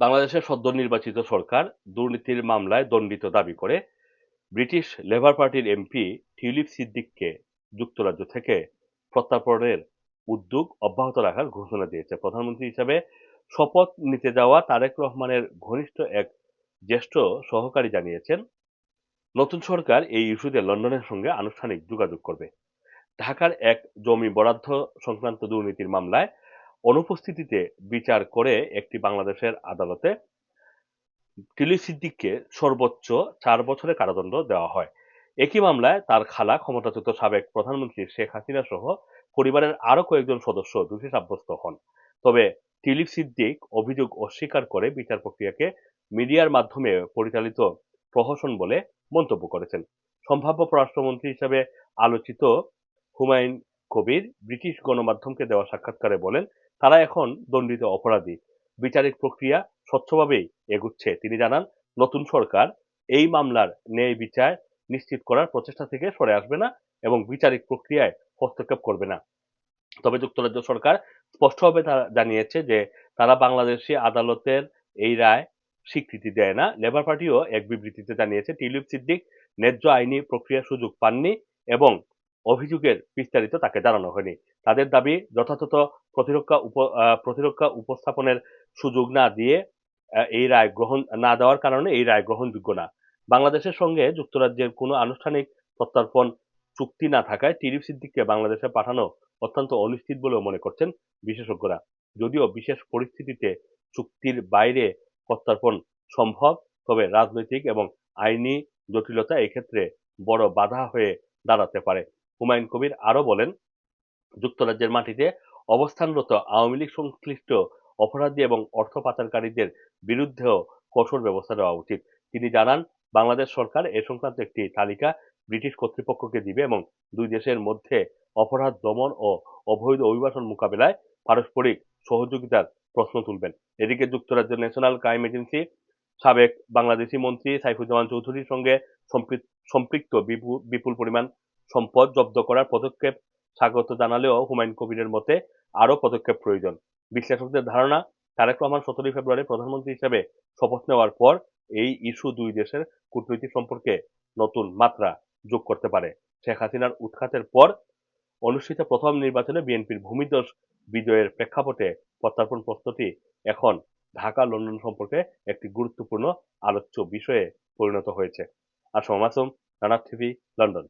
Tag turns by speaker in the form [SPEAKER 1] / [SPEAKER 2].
[SPEAKER 1] বাংলাদেশের সদ্য নির্বাচিত সরকার দুর্নীতির মামলায় দণ্ডিত দাবি করে British Labour party MP Tulip সিদ্দিককে যুক্তরাজ্য থেকে প্রত্যার্পণের উদ্যোগ অব্যাহত রাখার ঘোষণা দিয়েছে। প্রধানমন্ত্রী হিসেবে শপথ নিতে যাওয়া তারেক রহমানের ঘনিষ্ঠ এক জ্যেষ্ঠ সহকারী জানিয়েছেন, নতুন সরকার এই ইস্যুতে লন্ডনের সঙ্গে আনুষ্ঠানিক যোগাযোগ করবে। ঢাকার এক জমি বরাদ্দ সংক্রান্ত দুর্নীতির মামলায় অনুপস্থিতিতে বিচার করে একটি বাংলাদেশের আদালতে টিলি সিদ্দিককে সর্বোচ্চ চার বছরের কারাদণ্ড দেওয়া হয়। একই মামলায় তার খালা ক্ষমতাচ্যুত সাবেক প্রধানমন্ত্রী শেখ হাসিনা সহ পরিবারের আরও কয়েকজন সদস্য দোষী সাব্যস্ত হন। তবে টিলিপ সিদ্দিক অভিযোগ অস্বীকার করে বিচার প্রক্রিয়াকে মিডিয়ার মাধ্যমে পরিচালিত প্রহসন বলে মন্তব্য করেছেন। সম্ভাব্য পররাষ্ট্রমন্ত্রী হিসেবে আলোচিত হুমায়ুন কবির ব্রিটিশ গণমাধ্যমকে দেওয়া সাক্ষাৎকারে বলেন, তারা এখন দণ্ডিত অপরাধী। বিচারিক প্রক্রিয়া স্বচ্ছভাবেই এগুচ্ছে। তিনি জানান, নতুন সরকার এই মামলার ন্যায় বিচার নিশ্চিত করার প্রচেষ্টা থেকে সরে আসবে না এবং বিচারিক প্রক্রিয়ায় হস্তক্ষেপ করবে না। তবে যুক্তরাজ্য সরকার স্পষ্টভাবে জানিয়েছে যে, তারা বাংলাদেশি আদালতের এই রায় স্বীকৃতি দেয় না। লেবার পার্টিও এক বিবৃতিতে জানিয়েছে টিউলিপ সিদ্দিক ন্যায্য আইনি প্রক্রিয়ার সুযোগ পাননি এবং অভিযোগের বিস্তারিত তাকে জানানো হয়নি। তাদের দাবি, যথাযথ প্রতিরক্ষা উপ প্রতিরক্ষা উপস্থাপনের সুযোগ না দিয়ে এই রায় গ্রহণ না দেওয়ার কারণে এই রায় গ্রহণযোগ্য না। বাংলাদেশের সঙ্গে যুক্তরাজ্যের কোনো আনুষ্ঠানিক প্রত্যর্পণ চুক্তি না থাকায় টিরিপ সিদ্দিককে বাংলাদেশে পাঠানো অত্যন্ত অনিশ্চিত বলেও মনে করছেন বিশেষজ্ঞরা। যদিও বিশেষ পরিস্থিতিতে চুক্তির বাইরে প্রত্যর্পণ সম্ভব, তবে রাজনৈতিক এবং আইনি জটিলতা এক্ষেত্রে বড় বাধা হয়ে দাঁড়াতে পারে। হুমায়ুন কবির আরও বলেন, যুক্তরাজ্যের মাটিতে অবস্থানরত আওয়ামী লীগ সংশ্লিষ্ট অপরাধী এবং অর্থ পাচারকারীদের বিরুদ্ধেও কঠোর ব্যবস্থা নেওয়া উচিত। তিনি জানান, বাংলাদেশ সরকার এ সংক্রান্ত একটি তালিকা ব্রিটিশ কর্তৃপক্ষকে দিবে এবং দুই দেশের মধ্যে অপরাধ দমন ও অবৈধ অভিবাসন মোকাবেলায় পারস্পরিক সহযোগিতার প্রশ্ন তুলবেন। এদিকে যুক্তরাজ্যের ন্যাশনাল ক্রাইম এজেন্সি সাবেক বাংলাদেশি মন্ত্রী সাইফুজ্জামান চৌধুরীর সঙ্গে সম্পৃক্ত বিপু- বিপুল পরিমাণ সম্পদ জব্দ করার পদক্ষেপ স্বাগত জানালেও হুমায়ুন কবিরের মতে আরও পদক্ষেপ প্রয়োজন। বিশ্লেষকদের ধারণা, তারেক রহমান সতেরোই ফেব্রুয়ারি প্রধানমন্ত্রী হিসেবে শপথ নেওয়ার পর এই ইস্যু দুই দেশের কূটনৈতিক সম্পর্কে নতুন মাত্রা যোগ করতে পারে। শেখ হাসিনার উৎখাতের পর অনুষ্ঠিত প্রথম নির্বাচনে বিএনপির ভূমিদস বিজয়ের প্রেক্ষাপটে প্রত্যার্পণ প্রস্তুতি এখন ঢাকা, লন্ডন সম্পর্কে একটি গুরুত্বপূর্ণ আলোচ্য বিষয়ে পরিণত হয়েছে। আর মাসুম রানা টিভি, লন্ডন।